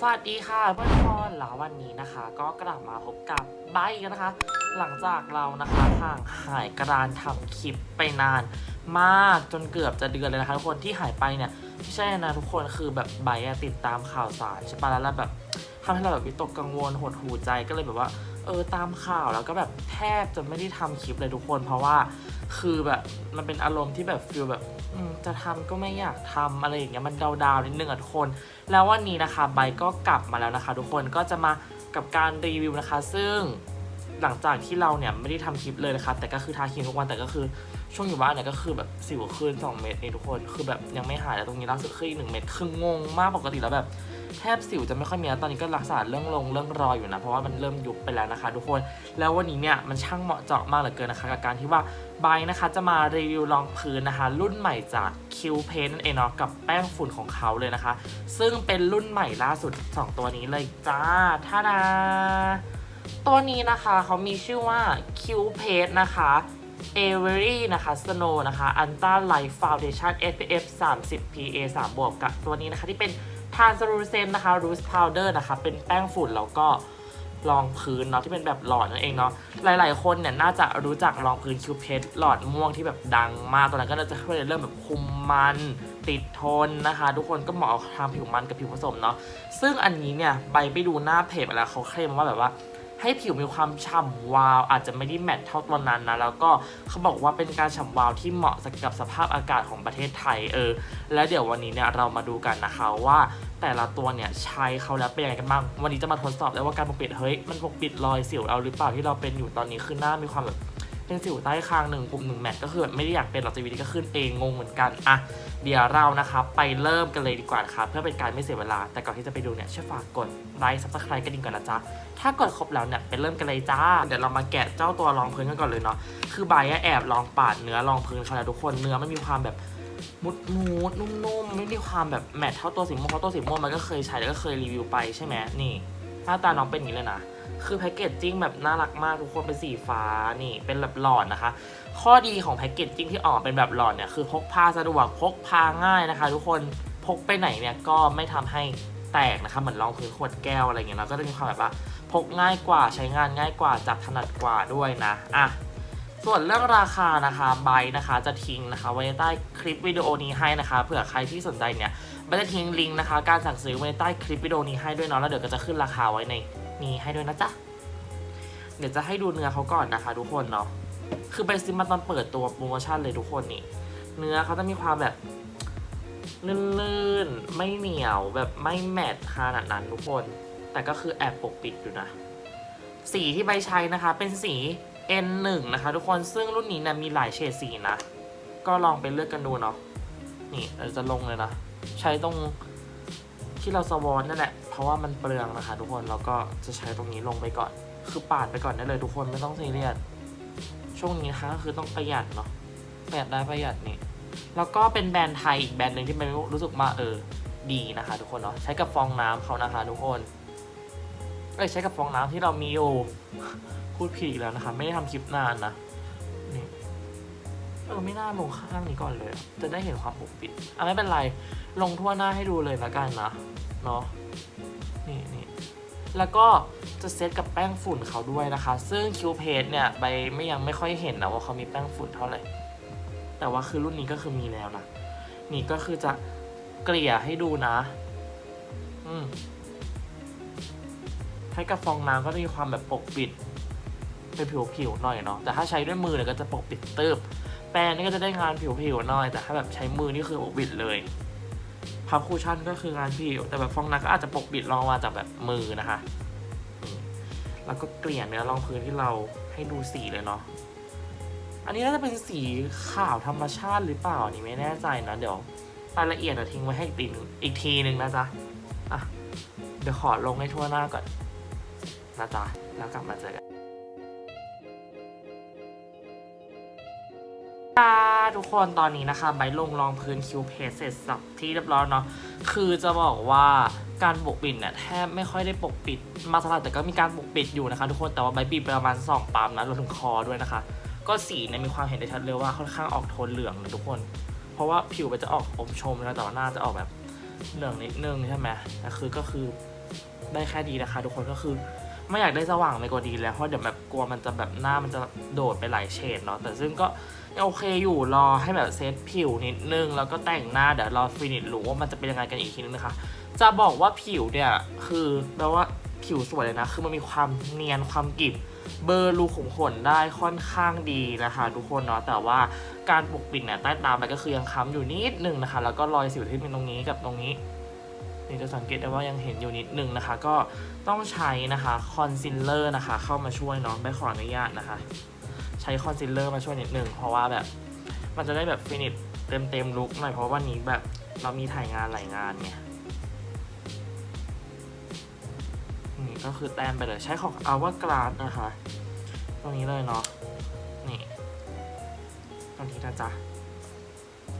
สวัสดีค่ะเพื่อนทุกคนแล้ววันนี้นะคะ ก็กลับมาพบกับไบค์กันนะคะ หลังจากเรานะคะห่างหายกระดานทำคลิปไปนาน มากจนเกือบจะเดือนเลยนะคะทุกคนที่หายไปเนี่ยไม่ใช่นะทุกคนคือแบบไบค์ติดตามข่าวสารใช่ปะแล้วแบบทำให้เราแบบวิตกกังวลหดหูใจก็เลยแบบว่า เออตามข่าวแล้วก็แบบแทบจะไม่ได้ทำคลิปเลยทุกคน เพราะว่าคือแบบมันเป็นอารมณ์ที่แบบฟิลแบบจะทำก็ไม่อยากทำอะไรอย่างเงี้ยมันดาวๆนิดนึงอะทุกคน แล้ววันนี้นะคะไบก็กลับมาแล้วนะคะ ทุกคนก็จะมากับการรีวิวนะคะ ซึ่งหลังจากที่เราเนี่ยไม่ได้ทำคลิปเลยนะคะ แต่ก็คือทาครีมทุกวันแต่ก็คือช่วงอยู่บ้านเนี่ยก็คือแบบสิวขึ้น2เม็ดนี่ทุกคน คือแบบยังไม่หายแล้วตรงนี้ล่าสุดขึ้นอีกหนึ่งเม็ดคืองงมากปกติแล้วแบบ แทบสิวจะไม่ค่อยมีแล้วตอนนี้ก็รักษาเรื่องลงเรื่องรอยอยู่นะ เพราะว่ามันเริ่มยุบไปแล้วนะคะ ทุกคน แล้ววันนี้เนี่ยมันช่างเหมาะเจาะมากเหลือเกินนะคะกับการที่ว่าไบนะคะจะมารีวิวรองพื้นนะคะ รุ่นใหม่จาก Q Paint นั่นเองเนาะกับแป้งฝุ่นของเขาเลยนะคะ ซึ่งเป็นรุ่นใหม่ล่าสุด 2 ตัวนี้เลยจ้าท่าดาตัวนี้นะคะเขามีชื่อว่า Q Paint นะคะ a v e r y นะคะ Snow นะคะ Ultra Light Foundation SPF 30 PA 3บวกกับตัวนี้นะคะที่เป็น ทานซารูเซมนะคะรูสพาวเดอร์นะคะเป็นแป้งฝุ่นแล้วก็รองพื้นเนาะที่เป็นแบบหลอดนั่นเองเนาะหลาย ๆ คนเนี่ยน่าจะรู้จักรองพื้นคิวเพชหลอดม่วงที่แบบดังมากตอนนั้นก็จะช่วยในเรื่องแบบคุมมันติดทนนะคะ ทุกคนก็เหมาะทำผิวมันกับผิวผสมเนาะซึ่งอันนี้เนี่ยใบไปดูหน้าเพจมาแล้วเขาเคลมว่าแบบว่า ให้ผิวมีความฉ่ำวาว อาจจะไม่ได้แมทเท่าตัวนั้นนะ แล้วก็เขาบอกว่าเป็นการฉ่ำวาวที่เหมาะกับสภาพอากาศของประเทศไทยเออ แล้วเดี๋ยววันนี้เนี่ยเรามาดูกันนะคะว่าแต่ละตัวเนี่ยใช้เขาแล้วเป็นยังไงกันบ้าง วันนี้จะมาทดสอบแล้วว่าการปกปิดเฮ้ยมันปกปิดรอยสิวเราหรือเปล่าที่เราเป็นอยู่ตอนนี้คือหน้ามีความแบบ เป็นสิวใต้คางหนึ่งกลุ่มหนึ่งแมทก็คือแบบไม่ได้อยากเป็นหรอกแต่วิธีก็ขึ้นเองงงเหมือนกันอะเดี๋ยวเรานะคะไปเริ่มกันเลยดีกว่านะคะเพื่อเป็นการไม่เสียเวลา แต่ก่อนที่จะไปดูเนี่ยช่วยฝากกดไลค์ซับสไครต์กันดีก่อนนะจ๊ะถ้ากดครบแล้วเนี่ยไปเริ่มกันเลยจ้าเดี๋ยวเรามาแกะเจ้าตัวรองพื้นกันก่อนเลยเนาะคือใบแอบลองปาดเนื้อรองพื้นเขาแล้วทุกคนเนื้อมันมีความแบบมุดมูดนุ่มๆไม่มีความแบบแมทเท่าตัวสีม่วงเพราะตัวสีม่วงมันก็เคยใช้แล้วก็เคยรีวิวไปใช่ไหมนี่หน้าตาน้องเป็นอย่างนี้เลยนะ คือแพคเกจจิ้งแบบน่ารักมากทุกคนเป็นสีฟ้านี่เป็นแบบหลอดนะคะ ข้อดีของแพคเกจจิ้งที่ออกมาเป็นแบบหลอดเนี่ยคือพกพาสะดวกพกพาง่ายนะคะ ทุกคนพกไปไหนเนี่ยก็ไม่ทำให้แตกนะคะเหมือนรองพื้นขวดแก้วอะไรเงี้ยเนาก็จะมีความแบบว่าพกง่ายกว่าใช้งานง่ายกว่าจับถนัดกว่าด้วยนะอะส่วนเรื่องราคานะคะไบนะคะจะทิ้งนะคะไว้ใต้คลิปวิดีโอนี้ให้นะคะเผื่อใครที่สนใจเนี่ยไบจะทิ้งลิงก์นะคะ การสั่งซื้อไว้ใต้คลิปวิดีโอนี้ให้ด้วยเนาะแล้วเดี๋ยวก็จะขึ้นราคาไว้ใน นี้ให้ด้วยนะจ๊ะ เดี๋ยวจะให้ดูเนื้อเขาก่อนนะคะ ทุกคนเนาะ คือไปซื้อมาตอนเปิดตัวโปรโมชั่นเลยทุกคนนี่ เนื้อเขาจะมีความแบบลื่นๆ ไม่เหนียวแบบไม่แมตต์ขนาดนั้นทุกคน แต่ก็คือแอบปกปิดอยู่นะ สีที่ใบใช้นะคะ เป็นสี N1 นะคะ ทุกคน ซึ่งรุ่นนี้เนี่ยมีหลายเฉดสีนะ ก็ลองไปเลือกกันดูเนาะ นี่เราจะลงเลยนะ ใช้ตรงที่เราสวอนนั่นแหละ เพราะว่ามันเปลืองนะคะ ทุกคนเราก็จะใช้ตรงนี้ลงไปก่อน คือปาดไปก่อนได้เลยทุกคนไม่ต้องซีเรียสช่วงนี้นะคะก็คือต้องประหยัดเนาะประหยัดได้ประหยัดนี่แล้วก็เป็นแบรนด์ไทยอีกแบรนด์หนึ่งที่มันรู้สึกว่าเออดีนะคะทุกคนเนาะใช้กับฟองน้ำเขานะคะทุกคนเอ้ยใช้กับฟองน้ำที่เรามีอยู่พูดผิดอีกแล้วนะคะ ไม่ได้ทำคลิปนานนะนี่เออไม่น่าลงข้างนี้ก่อนเลย จะได้เห็นความปกปิดอะไม่เป็นไรลงทั่วหน้าให้ดูเลยละกันนะเนาะ แล้วก็จะเซตกับแป้งฝุ่นเขาด้วยนะคะ ซึ่งคิวเพจเนี่ยใบไม่ยังไม่ค่อยเห็นนะว่าเขามีแป้งฝุ่นเท่าไหร่ แต่ว่าคือรุ่นนี้ก็คือมีแล้วนะ นี่ก็คือจะเกลี่ยให้ดูนะ อืมให้กับฟองน้ำก็จะมีความแบบปกปิดเป็นผิวๆหน่อยเนาะ แต่ถ้าใช้ด้วยมือเนี่ยก็จะปกปิดตืบแปรงนี่ก็จะได้งานผิวๆหน่อย แต่ถ้าแบบใช้มือนี่คือปกปิดเลย พับคูชั่นก็คืองานผิวแต่แบบฟองน้ำก็อาจจะปกปิดรองมาจากแบบมือนะคะแล้วก็เกลี่ยเนื้อรองพื้นที่เราให้ดูสีเลยเนาะอันนี้น่าจะเป็นสีขาวธรรมชาติหรือเปล่าอันนี่ไม่แน่ใจนะเดี๋ยวรายละเอียดเดี๋ยทิ้งไว้ให้อีกทีนึงอีกทีหนึ่งนะจ๊ะอะเดี๋ยวขอลงให้ทั่วหน้าก่อนนะจ๊ะแล้วกลับมาเจอกันค่ะ ทุกคนตอนนี้นะคะใบลงรองพื้นคิวเพจเสร็จสับที่เรียบร้อยเนาะคือจะบอกว่าการปกปิดเนี่ยแทบไม่ค่อยได้ปกปิดมากเท่าไหร่แต่ก็มีการปกปิดอยู่นะคะทุกคนแต่ว่าใบปิดประมาณสองปั๊มนะรวมถึงคอด้วยนะคะ ก็สีเนี่ยมีความเห็นได้ชัดเลยว่าค่อนข้างออกโทนเหลืองนะทุกคน เพราะว่าผิวมันจะออกอมชมนะแต่ว่าหน้าจะออกแบบเหลืองนิดนึงใช่ไหมแต่คือก็คือได้แค่ดีนะคะ ทุกคนก็คือไม่อยากได้สว่างไปกว่าดีแล้วเพราะเดี๋ยวแบบกลัวมันจะแบบหน้ามันจะโดดไปหลายเฉดเนาะแต่ซึ่งก็ โอเคอยู่รอให้แบบเซตผิวนิดนึง แล้วก็แต่งหน้าเดี๋ยวรอฟินิชรู้ว่ามันจะเป็นยังไงกันอีกทีนึงนะคะ จะบอกว่าผิวเนี่ย คือแปลว่าผิวสวยเลยนะ คือมันมีความเนียนความกริบเบอร์รูขุมขนได้ค่อนข้างดีนะคะทุกคนเนาะแต่ว่าการปกปิดเนี่ยใต้ตาไปก็คือยังค้ำอยู่นิดนึงนะคะ แล้วก็รอยสิวที่เป็นตรงนี้กับตรงนี้นี่จะสังเกตได้ว่ายังเห็นอยู่นิดนึงนะคะ ก็ต้องใช้นะคะคอนซีลเลอร์นะคะ เข้ามาช่วยเนาะไม่ขออนุญาตนะคะ ใช้คอนซีลเลอร์มาช่วยนิดนึง เพราะว่าแบบมันจะได้แบบฟินิชเต็มเต็มลุกหน่อยเพราะว่าวันนี้แบบเรามีถ่ายงานหลายงานไงนี่ก็คือแต้มไปเลยใช้ของ a v a g r a s นะคะ ตรงนี้เลยเนาะนี่ตรงนี้นะจ๊ะ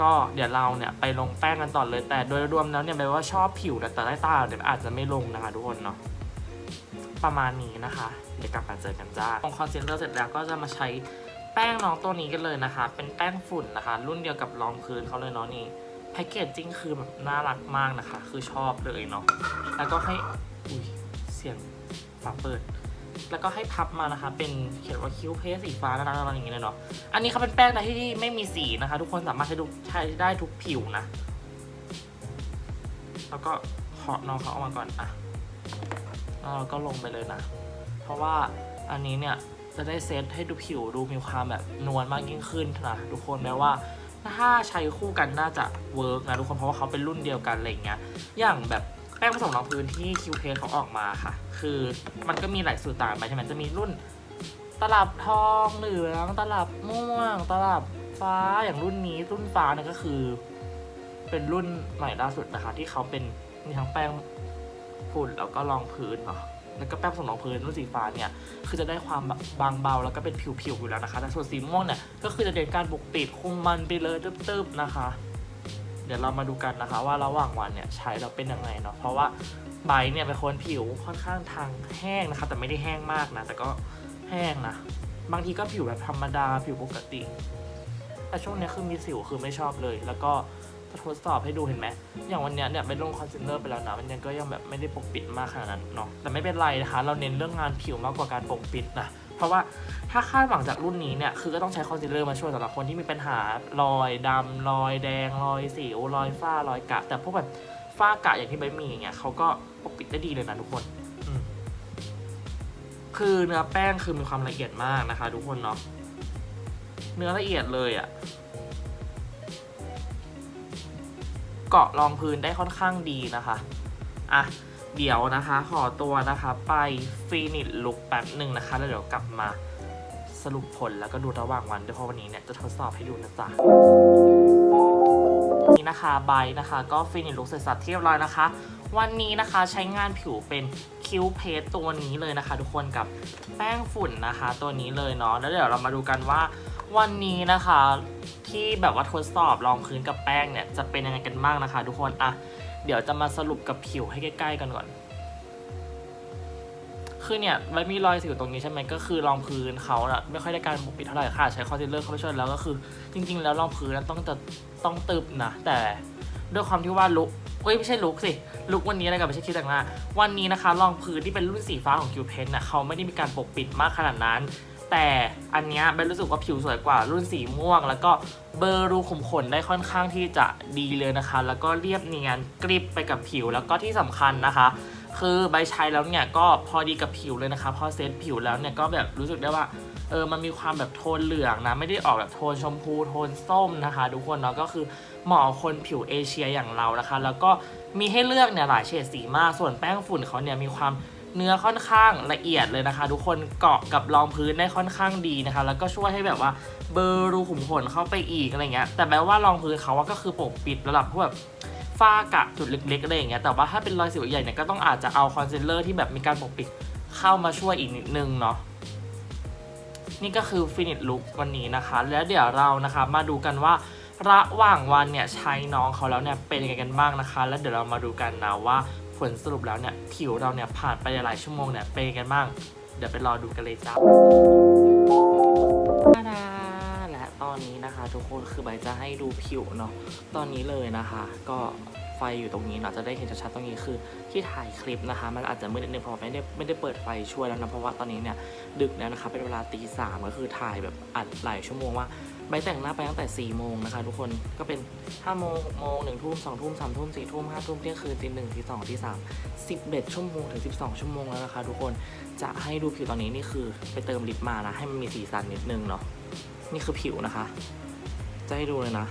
ก็เดี๋ยวเราเนี่ยไปลงแป้งกันต่อเลยแต่โดยรวมแล้วเนี่ยแปลว่าชอบผิวแต่ใต้ตาเดี๋ยวอาจจะไม่ลงนะคะทุกคนเนาะประมาณนี้นะคะ ดี๋ยวกลับมาเจอกันจ้าลงคอนซีลเลอร์เสร็จแล้วก็จะมาใช้แป้งน้องตัวนี้กันเลยนะคะ เป็นแป้งฝุ่นนะคะ รุ่นเดียวกับรองพื้นเขาเลยเนาะนี่แพคเกจจิ้งคือแบบน่ารักมากนะคะ คือชอบเลยเนาะแล้วก็ให้อุ้ยเสียงฝาเปิด แล้วก็ให้พับมานะคะ เป็นเขียนว่าคิ้วเพสสีฟ้านะนะอะไรอย่างเงี้ยเลยเนาะอันนี้เขาเป็นแป้งนะที่ไม่มีสีนะคะ ทุกคนสามารถใช้ใช้ได้ทุกผิวนะ แล้วก็เคาะน้องเขาออกมาก่อนอะแล้วเราก็ลงไปเลยนะ เพราะว่าอันนี้เนี่ยจะได้เซตให้ดูผิวดูมีความแบบนวลมากยิ่งขึ้นนะทุกคนแม้ว่าถ้าใช้คู่กันน่าจะเวิร์กนะทุกคนเพราะว่าเขาเป็นรุ่นเดียวกันอะไรอย่างเงี้ยอย่างแบบแป้งผสมรองพื้นที่คิวเพเขาออกมาค่ะ คือมันก็มีหลายสูตรต่างไปใช่ไหมจะมีรุ่นตลับทองเหลืองตลับม่วง ตลับฟ้าอย่างรุ่นนี้รุ่นฟ้าเนี่ยก็คือ เป็นรุ่นใหม่ล่าสุดนะคะ ที่เขาเป็นมีทั้งแป้งฝุ่นแล้วก็รองพื้นเนาะ แล้วก็แป้งผสมรองพื้นรุ่นสีฟ้าเนี่ยคือจะได้ความบางเบาแล้วก็เป็นผิวๆอยู่แล้วนะคะ แต่ส่วนสีม่วงเนี่ยก็คือจะเด่นการปกปิดคุมมันไปเลยตึบๆนะคะ เดี๋ยวเรามาดูกันนะคะว่าระหว่างวันเนี่ยใช้แล้วเป็นยังไงเนาะเพราะว่าใบเนี่ยเป็นคนผิวค่อนข้างทางแห้งนะคะ แต่ไม่ได้แห้งมากนะแต่ก็แห้งนะบางทีก็ผิวแบบธรรมดาผิวปกติ แต่ช่วงนี้คือมีสิวคือไม่ชอบเลย แล้วก็ ทดสอบให้ดูเห็นไหม อย่างวันเนี้ยเนี่ยไปลงคอนซีลเลอร์ไปแล้วนะ มันยังก็ยังแบบไม่ได้ปกปิดมากขนาดนั้นเนาะ แต่ไม่เป็นไรนะคะ เราเน้นเรื่องงานผิวมากกว่าการปกปิดนะ เพราะว่าถ้าคาดหวังจากรุ่นนี้เนี่ย คือก็ต้องใช้คอนซีลเลอร์มาช่วยสำหรับคนที่มีปัญหารอยดำรอยแดง รอยสิว รอยฝ้ารอยกระ แต่พวกแบบฝ้ากระอย่างที่ใบมีอย่างเงี้ยเขาก็ปกปิดได้ดีเลยนะทุกคน คือเนื้อแป้งคือมีความละเอียดมากนะคะ ทุกคนเนาะ เนื้อละเอียดเลยอะ่ะ เกาะรองพื้นได้ค่อนข้างดีนะคะ อะ เดี๋ยวนะคะ ขอตัวนะคะ ไปฟินิชลุกแป๊บหนึ่งนะคะ แล้วเดี๋ยวกลับมาสรุปผลแล้วก็ดูระหว่างวันด้วยเพราะวันนี้เนี่ย จะทดสอบให้ดูนะจ๊ะนี่นะคะใบนะคะ ก็ฟินิชลุกเสร็จสับเรียบร้อยนะคะ วันนี้นะคะใช้งานผิวเป็นคิ้วเพสตัวนี้เลยนะคะ ทุกคนกับแป้งฝุ่นนะคะ ตัวนี้เลยเนาะแล้วเดี๋ยวเรามาดูกันว่าวันนี้นะคะ ที่แบบว่าทดสอบรองพื้นกับแป้งเนี่ยจะเป็นยังไงกันบ้างนะคะ ทุกคนอะเดี๋ยวจะมาสรุปกับผิวให้ใกล้ๆกันก่อน คือเนี่ยมันมีรอยสิวตรงนี้ใช่ไหมก็คือรองพื้นเขาอะไม่ค่อยได้การปกปิดเท่าไหร่ค่ะใช้คอนซีลเลอร์เข้าไปช่วยแล้วก็คือ จริง ๆ แล้วรองพื้นนั้นต้องจะต้องตึบนะแต่ด้วยความที่ว่าลุกเอ้ยไม่ใช่ลุกสิลุกวันนี้อะไรกับไม่ใช่คิดแต่งหน้าวันนี้นะคะรองพื้นที่เป็นรุ่นสีฟ้าของคิวเพนน่ะเขาไม่ได้มีการปกปิดมากขนาดนั้น แต่อันเนี้ยเบนรู้สึกว่าผิวสวยกว่ารุ่นสีม่วง แล้วก็เบอร์รูขุมขนได้ค่อนข้างที่จะดีเลยนะคะ แล้วก็เรียบเนียนกริบไปกับผิวแล้วก็ที่สำคัญนะคะ คือใบใช้แล้วเนี่ยก็พอดีกับผิวเลยนะคะ พอเซตผิวแล้วเนี่ยก็แบบรู้สึกได้ว่าเออมันมีความแบบโทนเหลืองนะ ไม่ได้ออกแบบโทนชมพูโทนส้มนะคะ ทุกคนเนาะก็คือเหมาะคนผิวเอเชียอย่างเรานะคะ แล้วก็มีให้เลือกเนี่ยหลายเฉดสีมากส่วนแป้งฝุ่นเขาเนี่ยมีความ เนื้อค่อนข้างละเอียดเลยนะคะ ทุกคนเกาะกับรองพื้นได้ค่อนข้างดีนะคะ แล้วก็ช่วยให้แบบว่าเบลอร์รูขุมขนเข้าไปอีกอะไรเงี้ยแต่แม้ว่ารองพื้นเขาว่าก็คือปกปิดระดับพวกแบบฝ้ากะจุดเล็กๆอะไรอย่างเงี้ยแต่ว่าถ้าเป็นรอยสิวใหญ่เนี่ยก็ต้องอาจจะเอาคอนซีลเลอร์ที่แบบมีการปกปิดเข้ามาช่วยอีกนิดนึงเนาะนี่ก็คือฟินิชลุควันนี้นะคะ แล้วเดี๋ยวเรานะคะมาดูกันว่าระหว่างวันเนี่ยใช้น้องเขาแล้วเนี่ยเป็นยังไงกันบ้างนะคะ แล้วเดี๋ยวเรามาดูกันนะว่า ผลสรุปแล้วเนี่ยผิวเราเนี่ยผ่านไปหลายชั่วโมงเนี่ยเป็นกันบ้าง เดี๋ยวไปรอดูกันเลยจ้าและตอนนี้นะคะ ทุกคนคือใบจะให้ดูผิวเนาะตอนนี้เลยนะคะ ก็ไฟอยู่ตรงนี้เนาะจะได้เห็นชัดๆตรงนี้คือที่ถ่ายคลิปนะคะ มันอาจจะมืดนิดนึงเพราะไม่ได้ไม่ได้เปิดไฟช่วยแล้วนะเพราะว่าตอนนี้เนี่ยดึกแล้วนะคะเป็นเวลาตีสามก็คือถ่ายแบบอัดหลายชั่วโมงว่า ใบแต่งหน้าไปตั้งแต่ 4 โมงนะคะทุกคนก็เป็น 5 โมงหกโมงหนึ่งทุ่มสองทุ่มสามทุ่มสี่ทุ่มห้าทุ่มเที่ยงคืนตีหนึ่งตีสองตีสามสิบเดชั่วโมงถึงสิบสองชั่วโมงแล้วนะคะทุกคนจะให้ดูผิวตอนนี้นี่คือไปเติมลิปมานะ ให้มันมีสีสันนิดนึงเนาะนี่คือผิวนะคะ จะให้ดูเลยนะ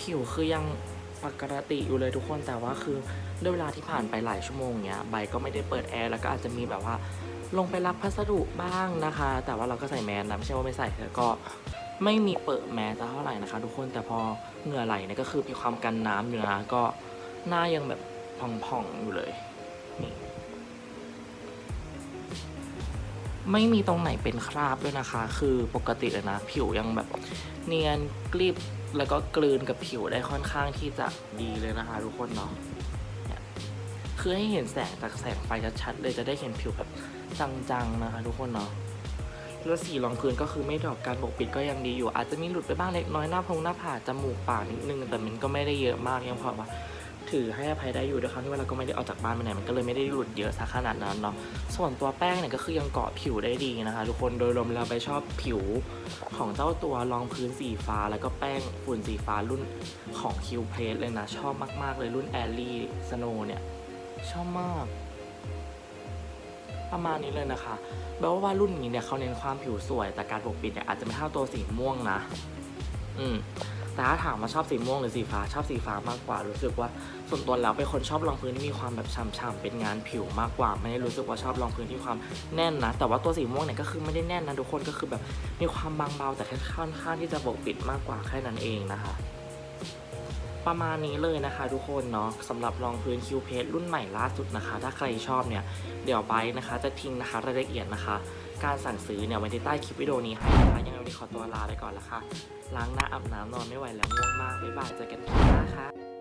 ผิวคือยังปกติอยู่เลยทุกคนแต่ว่าคือด้วยเวลาที่ผ่านไปหลายชั่วโมงเนี้ยใบก็ไม่ได้เปิดแอร์แล้วก็อาจจะมีแบบว่า ลงไปรับพัสดุบ้างนะคะ แต่ว่าเราก็ใส่แมสนะไม่ใช่ว่าไม่ใส่แต่ก็ไม่มีเปิดแมสเท่าไหร่นะคะ ทุกคนแต่พอเหงื่อไหลเนี่ยก็คือมีความกันน้ำอยู่นะก็หน้ายังแบบผ่องๆอยู่เลยนี่ไม่มีตรงไหนเป็นคราบด้วยนะคะ คือปกติเลยนะ ผิวยังแบบเนียนกริบแล้วก็กลืนกับผิวได้ค่อนข้างที่จะดีเลยนะคะ ทุกคนเนาะคือให้เห็นแสงจากแสงไฟชัดๆเลยจะได้เห็นผิวแบบ จังๆนะคะทุกคนเนาะแล้วสีรองพื้นก็คือไม่ดรอกการปกปิดก็ยังดีอยู่ อาจจะมีหลุดไปบ้างเล็กน้อยหน้าพงหน้าผากจมูกปากนิดนึงแต่มันก็ไม่ได้เยอะมากยังพอว่าถือให้อภัยได้อยู่ด้วยครั้งที่ว่าเราก็ไม่ได้ออกจากบ้านไปไหนมันก็เลยไม่ได้หลุดเยอะซะขนาดนั้นเนาะส่วนตัวแป้งเนี่ยก็คือยังเกาะผิวได้ดีนะคะ ทุกคนโดยรวมเราไปชอบผิวของเจ้าตัวรองพื้นสีฟ้า แล้วก็แป้งฝุ่นสีฟ้ารุ่นของคิวเพลสเลยนะชอบมากๆเลยรุ่นแอลลี่สโนเนี่ยชอบมาก ประมาณนี้เลยนะคะแปลว่าว่ารุ่นนี้เนี่ยเขาเน้นความผิวสวย แต่การปกปิดเนี่ยอาจจะไม่เท่าตัวสีม่วงนะ อืมแต่ถ้าถามว่าชอบสีม่วงหรือสีฟ้าชอบสีฟ้ามากกว่า รู้สึกว่าส่วนตัวแล้วเป็นคนชอบรองพื้นที่มีความแบบฉ่ำๆเป็นงานผิวมากกว่า ไม่ได้รู้สึกว่าชอบรองพื้นที่ความแน่นนะ แต่ว่าตัวสีม่วงเนี่ยก็คือไม่ได้แน่นนะทุกคนก็คือแบบมีความบางเบาแต่ค่อนข้างที่จะปกปิดมากกว่าแค่นั้นเองนะคะ ประมาณนี้เลยนะคะทุกคนเนาะสำหรับรองพื้นคิวเพจรุ่นใหม่ล่าสุดนะคะ ถ้าใครชอบเนี่ย เดี๋ยวไปนะคะจะทิ้งนะคะรายละเอียดนะคะ การสั่งซื้อเนี่ยไว้ที่ใต้คลิปวิดีโอนี้ให้นะคะยังไงวันนี้ขอตัวลาไปก่อนละค่ะล้างหน้าอาบน้ำนอนไม่ไหวแล้วง่วงมากบ๊ายบายเจอกันคลิปหน้าค่ะ